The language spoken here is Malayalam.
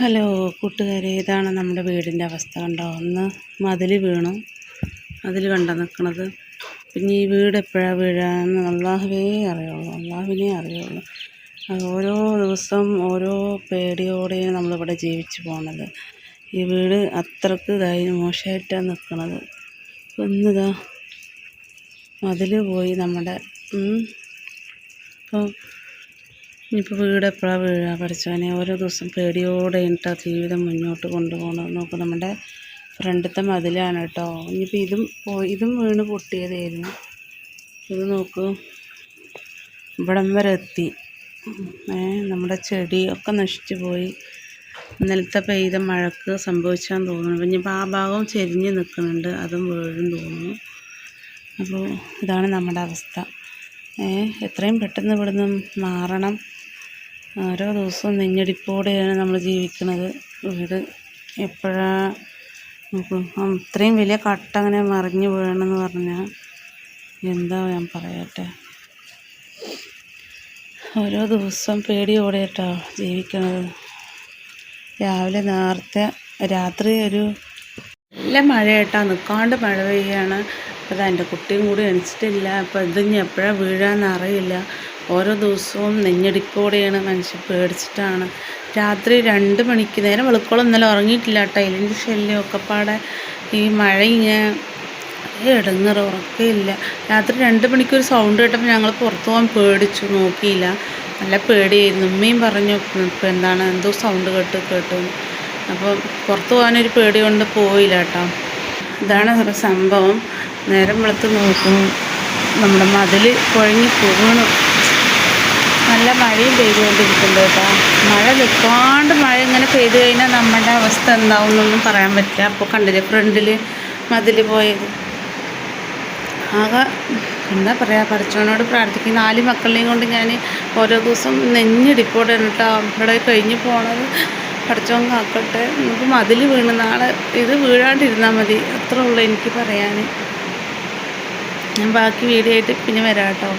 ഹലോ കൂട്ടുകാരെ ഇതാണ് നമ്മുടെ വീടിന്റെ അവസ്ഥ കണ്ടോ? ഒന്ന് മതിൽ വീണു. അതിൽ കണ്ട നിൽക്കണത് പിന്നെ ഈ വീട് എപ്പോഴാണ് വീഴാന്ന് അള്ളാഹുവേ അറിയുള്ളൂ. അള്ളാഹുവിനെ അറിയുള്ളൂ. അത് ഓരോ ദിവസം ഓരോ പേടിയോടെയാണ് നമ്മളിവിടെ ജീവിച്ചു പോണത്. ഈ വീട് അത്രയ്ക്ക് ഇതായി മോശമായിട്ടാണ് നിൽക്കണത് ഒന്നിതാ മതിൽ പോയി നമ്മുടെ ഇപ്പോൾ ഇനിയിപ്പോൾ വീട് എപ്പോഴാണ് വീഴുക പഠിച്ചവനെ? ഓരോ ദിവസം പേടിയോടെ ഇട്ടാ ജീവിതം മുന്നോട്ട് കൊണ്ടുപോകണം നോക്കും നമ്മുടെ ഫ്രണ്ടത്തെ മതിലാണ് കേട്ടോ. ഇനിയിപ്പോൾ ഇതും ഇതും വീണ് പൊട്ടിയതായിരുന്നു. ഇത് നോക്കൂ. ഇവിടം വരെ എത്തി. നമ്മുടെ നമ്മുടെ ചെടിയൊക്കെ നശിച്ചു പോയി. ഇന്നലത്തെ പെയ്ത മഴക്ക് സംഭവിച്ചാന്ന് തോന്നുന്നു. ഇനിയിപ്പോൾ ആ ഭാഗം ചെരിഞ്ഞ് നിൽക്കുന്നുണ്ട് അതും വീഴും തോന്നുന്നു. അപ്പോൾ ഇതാണ് നമ്മുടെ അവസ്ഥ. എത്രയും പെട്ടെന്ന് ഇവിടുന്ന് മാറണം. ഓരോ ദിവസവും നെഞ്ഞടിപ്പോടെയാണ് നമ്മൾ ജീവിക്കുന്നത്. വീട് എപ്പോഴാണ് ഇത്രയും വലിയ കട്ട അങ്ങനെ മറിഞ്ഞു വീഴണമെന്ന് പറഞ്ഞാൽ എന്താ ഞാൻ പറയട്ടെ? ഓരോ ദിവസം പേടിയോടെ ജീവിക്കണത് രാവിലെ നേരത്തെ രാത്രി ഒരു നല്ല മഴ കേട്ടോ നിൽക്കാണ്ട് മഴ പെയ്യാണ്. അപ്പോൾ എന്റെ കുട്ടിയും കൂടി എണിച്ചിട്ടില്ല. അപ്പോൾ ഇനി എപ്പോഴാണ് വീഴാന്ന് അറിയില്ല. ഓരോ ദിവസവും നെഞ്ഞടിപ്പോടെയാണ് മനുഷ്യൻ പേടിച്ചിട്ടാണ്. രാത്രി രണ്ട് മണിക്ക് നേരം വെളുക്കോളം ഇന്നലെ ഉറങ്ങിയിട്ടില്ല ടൈലിന്റെ ശല്യം ഒക്കെ പാടെ ഈ മഴ ഇങ്ങനെ ഇടങ്ങറ് ഉറക്കമില്ല രാത്രി രണ്ട് മണിക്ക് ഒരു സൗണ്ട് കേട്ടപ്പോൾ ഞങ്ങൾ പുറത്ത് പോകാൻ പേടിച്ചു നോക്കിയില്ല. നല്ല പേടിയായിരുന്നു. ഉമ്മയും പറഞ്ഞു ഇപ്പം എന്താണ്? എന്തോ സൗണ്ട് കേട്ട് കേട്ടു. അപ്പോൾ പുറത്ത് പോകാനൊരു പേടി കൊണ്ട് പോയില്ല കേട്ടോ. ഇതാണ് സംഭവം. നേരം വെളുത്ത് നോക്കും നമ്മുടെ മതിൽ കുഴങ്ങി പോകണു നല്ല മഴയും പെയ്തുകൊണ്ടിരിക്കുന്നുണ്ട് കേട്ടോ. മഴ നിൽക്കാണ്ട് മഴ ഇങ്ങനെ പെയ്തു കഴിഞ്ഞാൽ നമ്മുടെ അവസ്ഥ എന്താവും എന്നൊന്നും പറയാൻ പറ്റില്ല. അപ്പോൾ കണ്ടില്ലേ ഫ്രണ്ടിൽ മതിൽ പോയത്. ആകെ എന്താ പറയുക പഠിച്ചവനോട് പ്രാർത്ഥിക്കും. നാല് മക്കളെയും കൊണ്ട് ഞാൻ ഓരോ ദിവസം നെഞ്ഞിടിപ്പോടെ കേട്ടോ. ഇവിടെ കഴിഞ്ഞ് പോണത് പഠിച്ചവൻ കാക്കട്ടെ. നമുക്ക് മതിൽ വീണ് നാളെ ഇത് വീഴാണ്ടിരുന്നാൽ മതി. അത്രേ ഉള്ളൂ എനിക്ക് പറയാൻ ഞാൻ ബാക്കി വീഡിയോ ആയിട്ട് പിന്നെ വരാം കേട്ടോ.